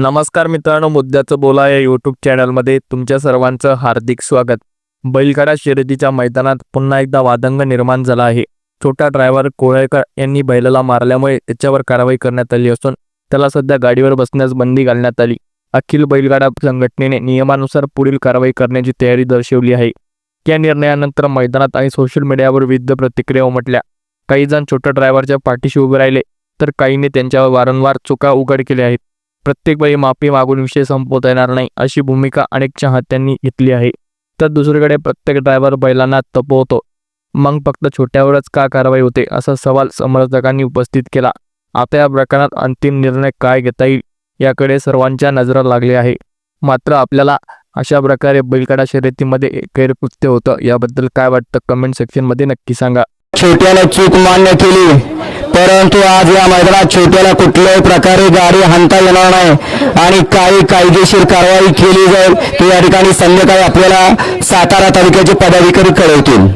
नमस्कार मित्रांनो मुद्द्याचं बोला या यूट्यूब चॅनलमध्ये तुमच्या सर्वांचं हार्दिक स्वागत. बैलगाडा शर्यतीच्या मैदानात पुन्हा एकदा वादंग निर्माण झाला आहे. छोटा ड्रायव्हर कोळेकर यांनी बैलाला मारल्यामुळे त्याच्यावर कारवाई करण्यात आली असून त्याला सध्या गाडीवर बसण्यास बंदी घालण्यात आली. अखिल बैलगाडा संघटनेने नियमानुसार पुढील कारवाई करण्याची तयारी दर्शवली आहे. या निर्णयानंतर मैदानात आणि सोशल मीडियावर विविध प्रतिक्रिया उमटल्या. काही जण छोट्या ड्रायव्हरच्या पाठीशी उभे राहिले तर काहींनी त्यांच्यावर वारंवार चुका उघड केल्या आहेत. प्रत्येक वेळी माफी मागून विषय संपवता येणार नाही अशी भूमिका अनेक चाहत्यांनी घेतली आहे. तर दुसरीकडे प्रत्येक ड्रायव्हर बैलांना तपवतो. मग फक्त छोट्यावरच का कारवाई होते असा सवाल समर्थकांनी उपस्थित केला. आता या प्रकरणात अंतिम निर्णय काय घेता येईल याकडे सर्वांच्या नजरा लागली आहे. मात्र आपल्याला अशा प्रकारे बैलगाडा शर्यतीमध्ये गैरकृत्य होतं याबद्दल काय वाटतं? कमेंट सेक्शनमध्ये नक्की सांगा. छोट्याला चूक मान्य केली. परंतु आज या मैदानात छोट्याला कुठल्याही प्रकारे गाडी हाणता येणार नाही आणि काही कायदेशीर कारवाई केली जाईल. ते या ठिकाणी संध्याकाळी आपल्याला सातारा तालुक्याचे पदाधिकारी कळवतील.